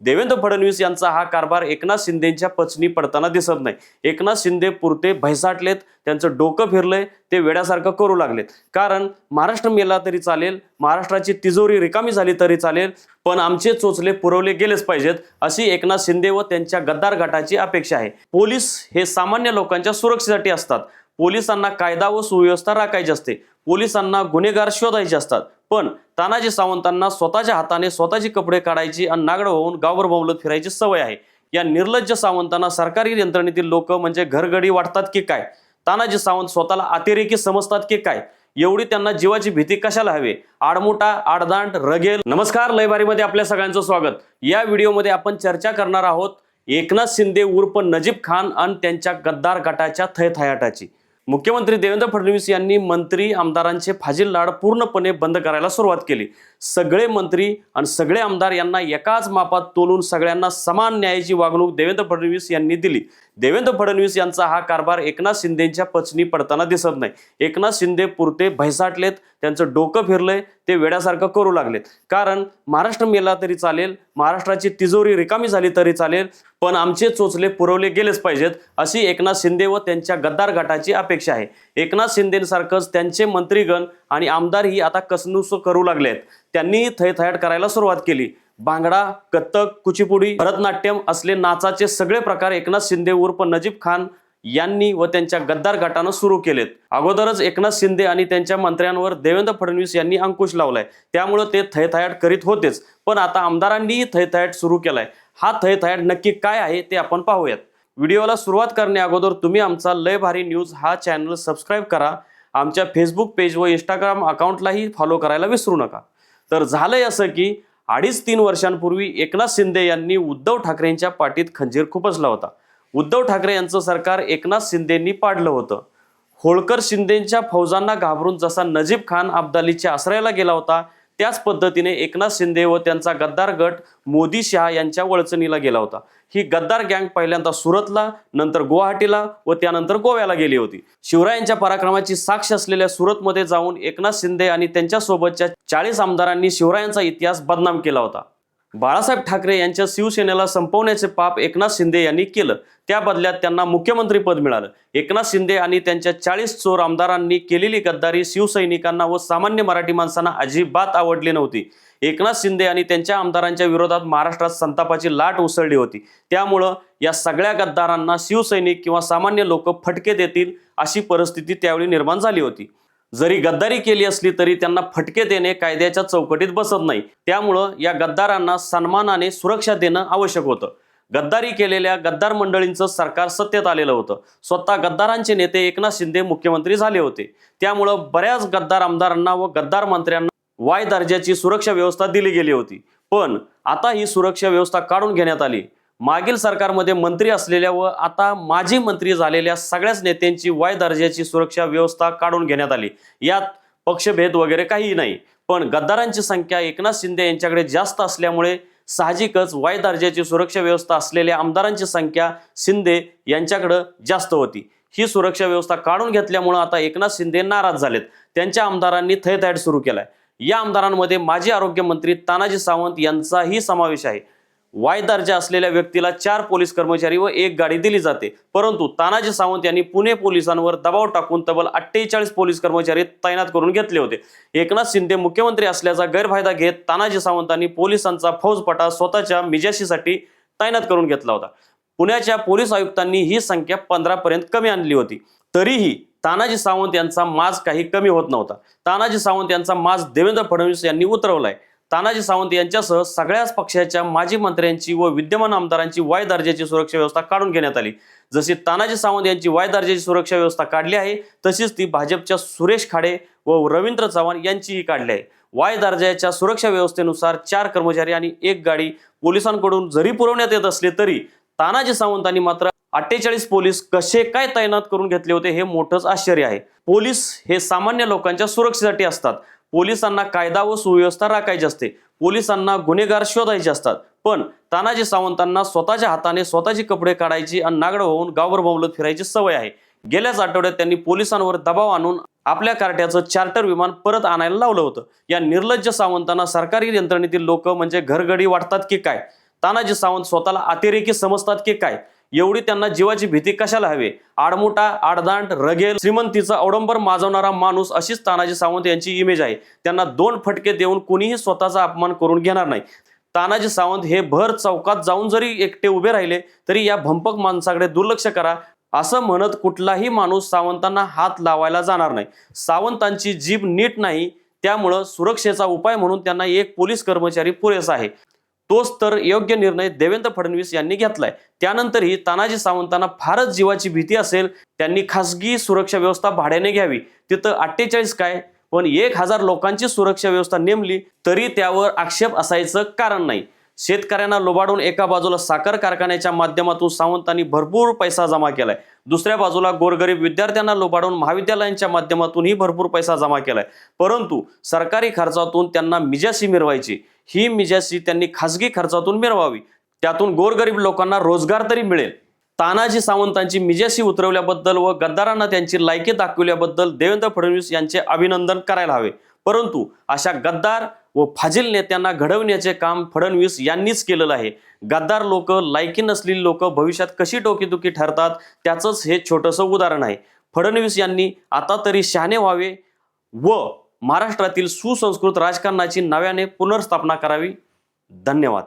देवेंद्र फडणवीस यांचा हा कारभार एकनाथ शिंदेच्या पचनी पडताना दिसत नाही. एकनाथ शिंदे पुरते भैसाटलेत त्यांचं डोकं फिरलंय ते वेड्यासारखं करू लागलेत. कारण महाराष्ट्र मेला तरी चालेल महाराष्ट्राची तिजोरी रिकामी झाली तरी चालेल पण आमचे चोचले पुरवले गेलेच पाहिजेत अशी एकनाथ शिंदे व त्यांच्या गद्दार गटाची अपेक्षा आहे. पोलीस हे सामान्य लोकांच्या सुरक्षेसाठी असतात. पोलिसांना कायदा व सुव्यवस्था राखायची असते. पोलिसांना गुन्हेगार शोधायचे असतात. पण तानाजी सावंतांना स्वतःच्या हाताने स्वतःची कपडे काढायची आणि नागड होऊन गावभर बोंबलत फिरायची सवय आहे. या निर्लज्ज सावंतांना सरकारी यंत्रणेतील लोक म्हणजे घरगडी वाटतात की काय? तानाजी सावंत स्वतःला अतिरेकी समजतात की काय? एवढी त्यांना जीवाची भीती कशाला हवी? आडमोठा आडदांड रगेल. नमस्कार लयबारीमध्ये आपल्या सगळ्यांचं स्वागत. या व्हिडिओमध्ये आपण चर्चा करणार आहोत एकनाथ शिंदे उर्फ नजीब खान आणि त्यांच्या गद्दार गटाच्या थयथयाटाची मुख्यमंत्री देवेंद्र फडणवीस यांनी मंत्री आमदारांचे फाजील लाड पूर्णपणे बंद करायला सुरुवात केली. सगळे मंत्री आणि सगळे आमदार यांना एकाच मापात तोलून सगळ्यांना समान न्यायाची वागणूक देवेंद्र फडणवीस यांनी दिली. देवेंद्र फडणवीस यांचा हा कारभार एकनाथ शिंदेच्या पचनी पडताना दिसत नाही. एकनाथ शिंदे पुरते भैसाटलेत त्यांचं डोकं फिरलंय ते वेड्यासारखं करू लागलेत. कारण महाराष्ट्र मेला तरी चालेल महाराष्ट्राची तिजोरी रिकामी झाली तरी चालेल पण आमचे चोचले पुरवले गेलेच पाहिजेत अशी एकनाथ शिंदे व त्यांच्या गद्दार गटाची अपेक्षा आहे. एकनाथ शिंदेसारखंच त्यांचे मंत्रीगण आणि आमदारही आता कसनुस करू लागले आहेत त्यांनी थयथयाट करायला सुरुवात केली. भांगडा कथ्थक कुचिपुडी भरतनाट्यम असले नाचाचे सगळे प्रकार एकनाथ शिंदे उर्फ नजीब खान यांनी व त्यांच्या गद्दार गटानं सुरू केलेत. अगोदरच एकनाथ शिंदे आणि त्यांच्या मंत्र्यांवर देवेंद्र फडणवीस यांनी अंकुश लावलाय. त्यामुळं ते थयथयाट करीत होतेच. पण आता आमदारांनीही थयथयाट सुरू केलाय. हा थयथयाट नक्की काय आहे ते आपण पाहूयात. व्हिडिओला सुरुवात करण्या अगोदर तुम्ही आमचा लय भारी न्यूज हा चॅनल सबस्क्राईब करा. आमच्या फेसबुक पेज व इंस्टाग्राम अकाउंटलाही फॉलो करायला विसरू नका. तर झालंय असं की अडीच तीन वर्षांपूर्वी एकनाथ शिंदे यांनी उद्धव ठाकरेंच्या पाठीत खंजीर खुपसला होता. उद्धव ठाकरे यांचं सरकार एकनाथ शिंदेंनी पाडलं होतं. होळकर शिंदेंच्या फौजांना घाबरून जसा नजीब खान अब्दालीच्या आश्रयाला गेला होता त्याच पद्धतीने एकनाथ शिंदे व त्यांचा गद्दार गट मोदी शहा यांच्या वळचणीला गेला होता. ही गद्दार गँग पहिल्यांदा सुरतला नंतर गुवाहाटीला व त्यानंतर गोव्याला गेली होती. शिवरायांच्या पराक्रमाची साक्ष असलेल्या सुरतमध्ये जाऊन एकनाथ शिंदे आणि त्यांच्यासोबतच्या चाळीस आमदारांनी शिवरायांचा इतिहास बदनाम केला होता. बाळासाहेब ठाकरे यांच्या शिवसेनेला संपवण्याचे पाप एकनाथ शिंदे यांनी केलं. त्या बदल्यात त्यांना मुख्यमंत्रीपद मिळालं. एकनाथ शिंदे आणि त्यांच्या चाळीस चोर आमदारांनी केलेली गद्दारी शिवसैनिकांना व सामान्य मराठी माणसांना अजिबात आवडली नव्हती. एकनाथ शिंदे आणि त्यांच्या आमदारांच्या विरोधात महाराष्ट्रात संतापाची लाट उसळली होती. त्यामुळं या सगळ्या गद्दारांना शिवसैनिक किंवा सामान्य लोक फटके देतील अशी परिस्थिती त्यावेळी निर्माण झाली होती. जरी गद्दारी केली असली तरी त्यांना फटके देणे कायद्याच्या चौकटीत बसत नाही. त्यामुळं या गद्दारांना सन्मानाने सुरक्षा देणं आवश्यक होतं. गद्दारी केलेल्या गद्दार मंडळींचं सरकार सत्तेत आलेलं होतं. स्वतः गद्दारांचे नेते एकनाथ शिंदे मुख्यमंत्री झाले होते. त्यामुळं बऱ्याच गद्दार आमदारांना व गद्दार मंत्र्यांना वाय दर्जाची सुरक्षा व्यवस्था दिली गेली होती. पण आता ही सुरक्षा व्यवस्था काढून घेण्यात आली. मागील सरकारमध्ये मंत्री असलेल्या व आता माजी मंत्री झालेल्या सगळ्याच नेत्यांची वाय दर्जाची सुरक्षा व्यवस्था काढून घेण्यात आली. यात पक्षभेद वगैरे काहीही नाही. पण गद्दारांची संख्या एकनाथ शिंदे यांच्याकडे जास्त असल्यामुळे साहजिकच वाय दर्जाची सुरक्षा व्यवस्था असलेल्या आमदारांची संख्या शिंदे यांच्याकडं जास्त होती. ही सुरक्षा व्यवस्था काढून घेतल्यामुळं आता एकनाथ शिंदे नाराज झालेत. त्यांच्या आमदारांनी थयथाट सुरू केलाय. या आमदारांमध्ये माजी आरोग्यमंत्री तानाजी सावंत यांचाही समावेश आहे. वाय दर्जा असलेल्या व्यक्तीला चार पोलीस कर्मचारी व एक गाडी दिली जाते. परंतु तानाजी सावंत यांनी पुणे पोलिसांवर दबाव टाकून तब्बल अठ्ठेचाळीस पोलीस कर्मचारी तैनात करून घेतले होते. एकनाथ शिंदे मुख्यमंत्री असल्याचा गैरफायदा घेत तानाजी सावंतांनी पोलिसांचा फौजपटा स्वतःच्या मिजाशीसाठी तैनात करून घेतला होता. पुण्याच्या पोलीस आयुक्तांनी ही संख्या पंधरा पर्यंत कमी आणली होती. तरीही तानाजी सावंत यांचा माज काही कमी होत नव्हता. तानाजी सावंत यांचा माज देवेंद्र फडणवीस यांनी उतरवलाय. तानाजी सावंत यांच्यासह सगळ्याच पक्षाच्या माजी मंत्र्यांची व विद्यमान आमदारांची वाय दर्जाची सुरक्षा व्यवस्था काढून घेण्यात आली. जशी तानाजी सावंत यांची वाय दर्जाची सुरक्षा व्यवस्था काढली आहे तशीच ती भाजपच्या सुरेश खाडे व रवींद्र चव्हाण यांचीही काढली आहे. वाय दर्जाच्या सुरक्षा व्यवस्थेनुसार चार कर्मचारी आणि एक गाडी पोलिसांकडून जरी पुरवण्यात येत असले तरी तानाजी सावंतांनी मात्र अठ्ठेचाळीस पोलीस कसे काय तैनात करून घेतले होते हे मोठंच आश्चर्य आहे. पोलीस हे सामान्य लोकांच्या सुरक्षेसाठी असतात. पोलिसांना कायदा व सुव्यवस्था राखायची असते. पोलिसांना गुन्हेगार शोधायचे असतात. पण तानाजी सावंतांना स्वतःच्या हाताने स्वतःचे कपडे काढायची आणि नागड होऊन गावभर बोंबलत फिरायची सवय आहे. गेल्याच आठवड्यात त्यांनी पोलिसांवर दबाव आणून आपल्या कार्ट्याचं चार्टर विमान परत आणायला लावलं होतं. या निर्लज्ज सावंतांना सरकारी यंत्रणेतील लोक म्हणजे घरगडी वाटतात की काय? तानाजी सावंत स्वतःला अतिरेकी समजतात की काय? एवढी त्यांना जीवाची भीती कशाला हवी? आडमोठा आडदांड रगेल श्रीमंतीचा अवडंबर माजवणारा माणूस अशीच तानाजी सावंत यांची इमेज आहे. त्यांना दोन फटके देऊन कुणीही स्वतःचा अपमान करून घेणार नाही. तानाजी सावंत हे भर चौकात जाऊन जरी एकटे उभे राहिले तरी या भंपक माणसाकडे दुर्लक्ष करा. असं म्हणत कुठलाही माणूस सावंतांना हात लावायला जाणार नाही. सावंतांची जीभ नीट नाही त्यामुळं सुरक्षेचा उपाय म्हणून त्यांना एक पोलीस कर्मचारी पुरेसा आहे. तोच तर योग्य निर्णय देवेंद्र फडणवीस यांनी घेतलाय. त्यानंतरही तानाजी सावंतांना फारच जीवाची भीती असेल त्यांनी खासगी सुरक्षा व्यवस्था भाड्याने घ्यावी. तिथं अठ्ठेचाळीस काय? पण एक हजार लोकांची सुरक्षा व्यवस्था नेमली तरी त्यावर आक्षेप असायचं कारण नाही. शेतकऱ्यांना लोबाडून एका बाजूला साखर कारखान्याच्या माध्यमातून सावंतांनी भरपूर पैसा जमा केलाय. दुसऱ्या बाजूला गोरगरीब विद्यार्थ्यांना लोबाडून महाविद्यालयांच्या माध्यमातूनही भरपूर पैसा जमा केलाय. परंतु सरकारी खर्चातून त्यांना मिजासी मिरवायची. ही मिजासी त्यांनी खासगी खर्चातून मिरवावी. त्यातून गोरगरीब लोकांना रोजगार तरी मिळेल. तानाजी सावंतांची मिजासी उतरवल्याबद्दल व गद्दारांना त्यांची लायकी दाखवल्याबद्दल देवेंद्र फडणवीस यांचे अभिनंदन करायला हवे. परंतु अशा गद्दार व फाजील नेत्यांना घडवण्याचे काम फडणवीस यांनीच केलेलं आहे. गद्दार लोक लायकी नसलेली लोक भविष्यात कशी टोकीदुखी ठरतात त्याचंच हे छोटंसं उदाहरण आहे. फडणवीस यांनी आता तरी शहाणे व्हावे व महाराष्ट्रातील सुसंस्कृत राजकारणाची नव्याने पुनर्स्थापना करावी. धन्यवाद.